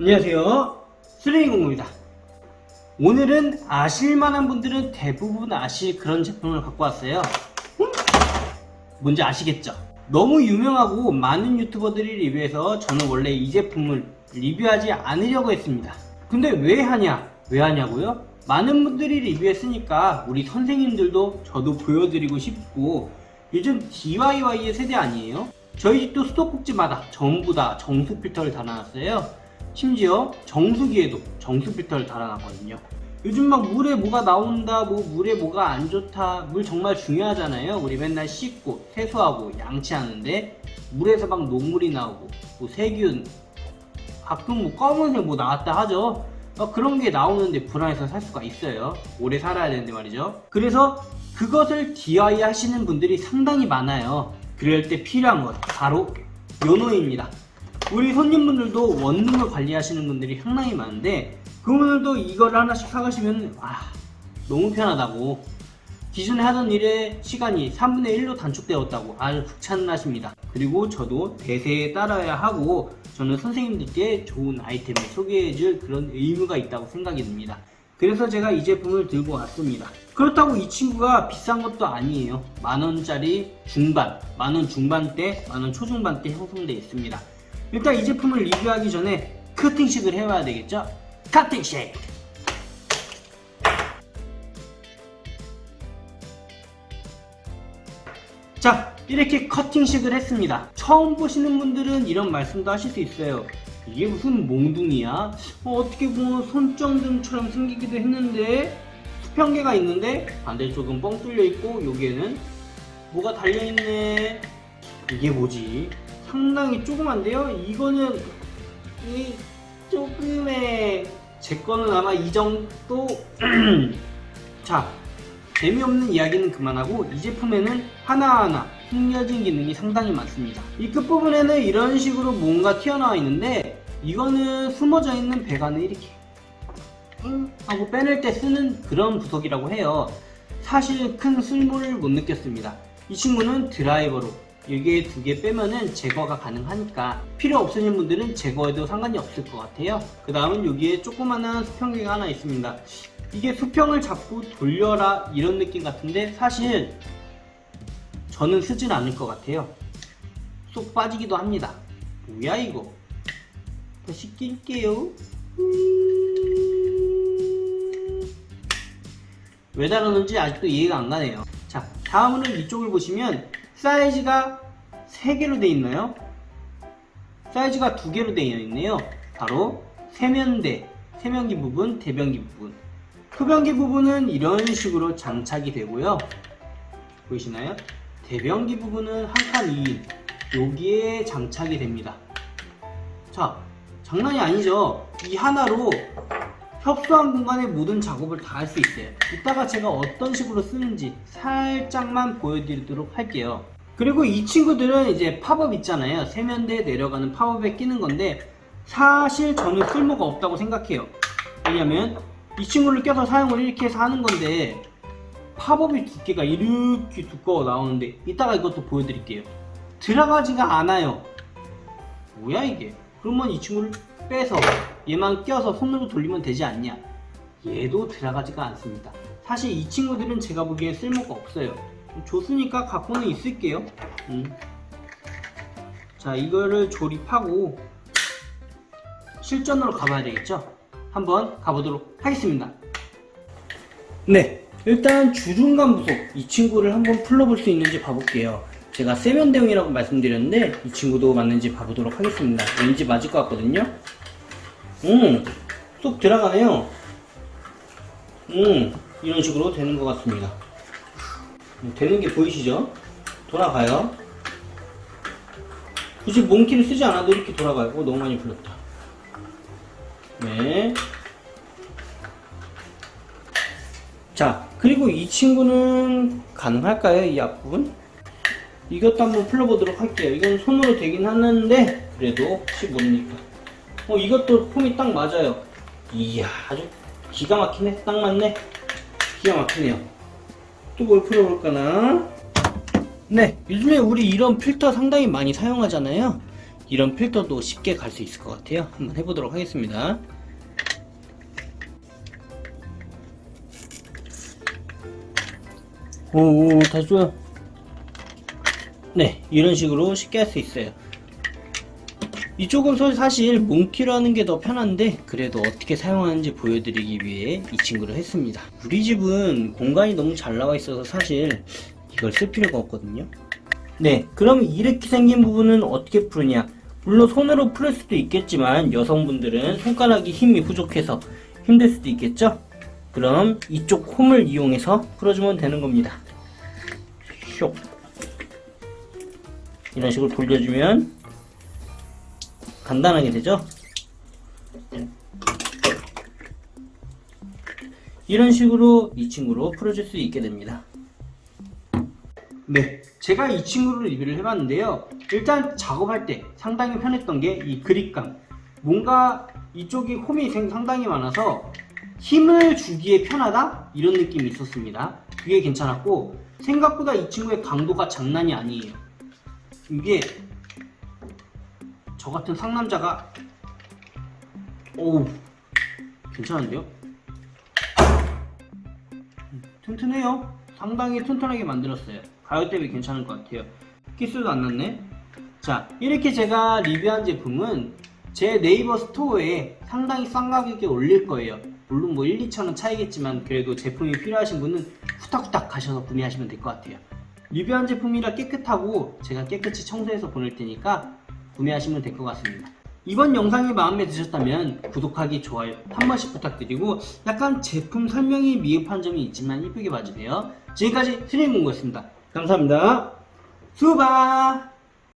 안녕하세요. 쓰레기공구입니다. 오늘은 아실만한 분들은 대부분 아실 그런 제품을 갖고 왔어요. 음? 뭔지 아시겠죠? 너무 유명하고 많은 유튜버들이 리뷰해서 저는 원래 이 제품을 리뷰하지 않으려고 했습니다. 근데 왜 하냐? 왜 하냐고요? 많은 분들이 리뷰했으니까 우리 선생님들도 저도 보여드리고 싶고 요즘 DIY의 세대 아니에요? 저희 집도 수도꼭지마다 전부 다 정수 필터를 달아놨어요. 심지어 정수기에도 정수 필터를 달아놨거든요. 요즘 막 물에 뭐가 나온다, 뭐 물에 뭐가 안 좋다, 물 정말 중요하잖아요. 우리 맨날 씻고 세수하고 양치하는데 물에서 막 녹물이 나오고 뭐 세균, 가끔 뭐 검은색 뭐 나왔다 하죠. 어, 그런 게 나오는데 불안해서 살 수가 있어요. 오래 살아야 되는데 말이죠. 그래서 그것을 DIY 하시는 분들이 상당히 많아요. 그럴 때 필요한 것 바로 요노입니다. 우리 손님분들도 원룸을 관리하시는 분들이 상당히 많은데 그분들도 이걸 하나씩 사가시면 와 너무 편하다고 기존에 하던 일의 시간이 3분의 1로 단축되었다고 아주 극찬하십니다. 그리고 저도 대세에 따라야 하고 저는 선생님들께 좋은 아이템을 소개해줄 그런 의무가 있다고 생각이 듭니다. 그래서 제가 이 제품을 들고 왔습니다. 그렇다고 이 친구가 비싼 것도 아니에요. 만원짜리 중반, 만원 중반대, 만원 초중반대 형성되어 있습니다. 일단 이 제품을 리뷰하기 전에 커팅식을 해봐야 되겠죠? 커팅식! 자, 이렇게 커팅식을 했습니다. 처음 보시는 분들은 이런 말씀도 하실 수 있어요. 이게 무슨 몽둥이야? 어, 떻게 보면 손정등처럼 생기기도 했는데 수평계가 있는데 반대쪽은 뻥 뚫려 있고 여기에는 뭐가 달려 있네. 이게 뭐지? 상당히 조그만데요. 이거는 이 조금의 제 거는 아마 이 정도. 자, 재미없는 이야기는 그만하고 이 제품에는 하나하나 숨겨진 기능이 상당히 많습니다. 이 끝부분에는 이런 식으로 뭔가 튀어나와 있는데 이거는 숨어져 있는 배관을 이렇게 응 하고 빼낼 때 쓰는 그런 부속이라고 해요. 사실 큰 쓸모를 못 느꼈습니다. 이 친구는 드라이버로 여기에 두개 빼면은 제거가 가능하니까 필요 없으신 분들은 제거해도 상관이 없을 것 같아요. 그 다음은 여기에 조그만한 수평기가 하나 있습니다. 이게 수평을 자꾸 돌려라 이런 느낌 같은데 사실 저는 쓰진 않을 것 같아요. 쏙 빠지기도 합니다. 뭐야 이거? 다시 낄게요. 왜 다르는지 아직도 이해가 안 가네요. 자, 다음으로 이쪽을 보시면 사이즈가 3개로 되어 있나요? 사이즈가 2개로 되어 있네요. 바로 세면대, 세면기 부분, 대변기 부분. 흡연기 부분은 이런 식으로 장착이 되고요. 보이시나요? 대변기 부분은 한 칸 2인 여기에 장착이 됩니다. 자, 장난이 아니죠? 이 하나로 협소한 공간의 모든 작업을 다 할 수 있어요. 이따가 제가 어떤 식으로 쓰는지 살짝만 보여드리도록 할게요. 그리고 이 친구들은 이제 팝업 있잖아요. 세면대에 내려가는 팝업에 끼는 건데 사실 저는 쓸모가 없다고 생각해요. 왜냐면 이 친구를 껴서 사용을 이렇게 해서 하는 건데 팝업의 두께가 이렇게 두꺼워 나오는데 이따가 이것도 보여드릴게요. 들어가지가 않아요. 뭐야 이게? 그러면 이 친구를 빼서 얘만 껴서 손으로 돌리면 되지 않냐? 얘도 들어가지가 않습니다. 사실 이 친구들은 제가 보기엔 쓸모가 없어요. 줬으니까 갖고는 있을게요. 음. 자, 이거를 조립하고 실전으로 가봐야 되겠죠? 한번 가보도록 하겠습니다. 네, 일단 주중간 부속 이 친구를 한번 풀러볼 수 있는지 봐볼게요. 제가 세면대용이라고 말씀드렸는데 이 친구도 맞는지 봐보도록 하겠습니다. 왠지 맞을 것 같거든요. 음, 쏙 들어가네요. 음, 이런 식으로 되는 것 같습니다. 음, 되는 게 보이시죠? 돌아가요. 굳이 몽키를 쓰지 않아도 이렇게 돌아가요. 어, 너무 많이 풀렸다. 네. 자, 그리고 이 친구는 가능할까요? 이 앞부분? 이것도 한번 풀어보도록 할게요. 이건 손으로 되긴 하는데, 그래도 혹시 모르니까. 어, 이것도 폼이 딱 맞아요. 이야, 아주 기가 막히네. 딱 맞네. 기가 막히네요. 또 뭘 풀어볼까나? 네, 요즘에 우리 이런 필터 상당히 많이 사용하잖아요. 이런 필터도 쉽게 갈 수 있을 것 같아요. 한번 해보도록 하겠습니다. 오, 다시 좋아요. 네, 이런 식으로 쉽게 할 수 있어요. 이쪽은 소- 사실 몽키로 하는 게 더 편한데 그래도 어떻게 사용하는지 보여드리기 위해 이 친구를 했습니다. 우리 집은 공간이 너무 잘 나와 있어서 사실 이걸 쓸 필요가 없거든요. 네, 그럼 이렇게 생긴 부분은 어떻게 풀느냐? 물론 손으로 풀 수도 있겠지만 여성분들은 손가락이 힘이 부족해서 힘들 수도 있겠죠? 그럼 이쪽 홈을 이용해서 풀어주면 되는 겁니다. 쇽. 이런 식으로 돌려주면 간단하게 되죠? 이런 식으로 이 친구로 풀어줄 수 있게 됩니다. 네, 제가 이 친구를 리뷰를 해봤는데요. 일단 작업할 때 상당히 편했던 게 이 그립감. 뭔가 이쪽이 홈이 생- 상당히 많아서 힘을 주기에 편하다? 이런 느낌이 있었습니다. 그게 괜찮았고, 생각보다 이 친구의 강도가 장난이 아니에요. 이게 저 같은 상남자가 오우 괜찮은데요? 음, 튼튼해요. 상당히 튼튼하게 만들었어요. 가격 대비 괜찮을 것 같아요. 키스도 안 났네. 자, 이렇게 제가 리뷰한 제품은 제 네이버 스토어에 상당히 싼 가격에 올릴 거예요. 물론 뭐 1, 2천원 차이겠지만 그래도 제품이 필요하신 분은 후딱후딱 가셔서 구매하시면 될 것 같아요. 리뷰한 제품이라 깨끗하고 제가 깨끗이 청소해서 보낼 테니까 구매하시면 될 것 같습니다. 이번 영상이 마음에 드셨다면 구독하기, 좋아요 한 번씩 부탁드리고 약간 제품 설명이 미흡한 점이 있지만 이쁘게 봐주세요. 지금까지 트레이닝 공고였습니다. 감사합니다. 수바!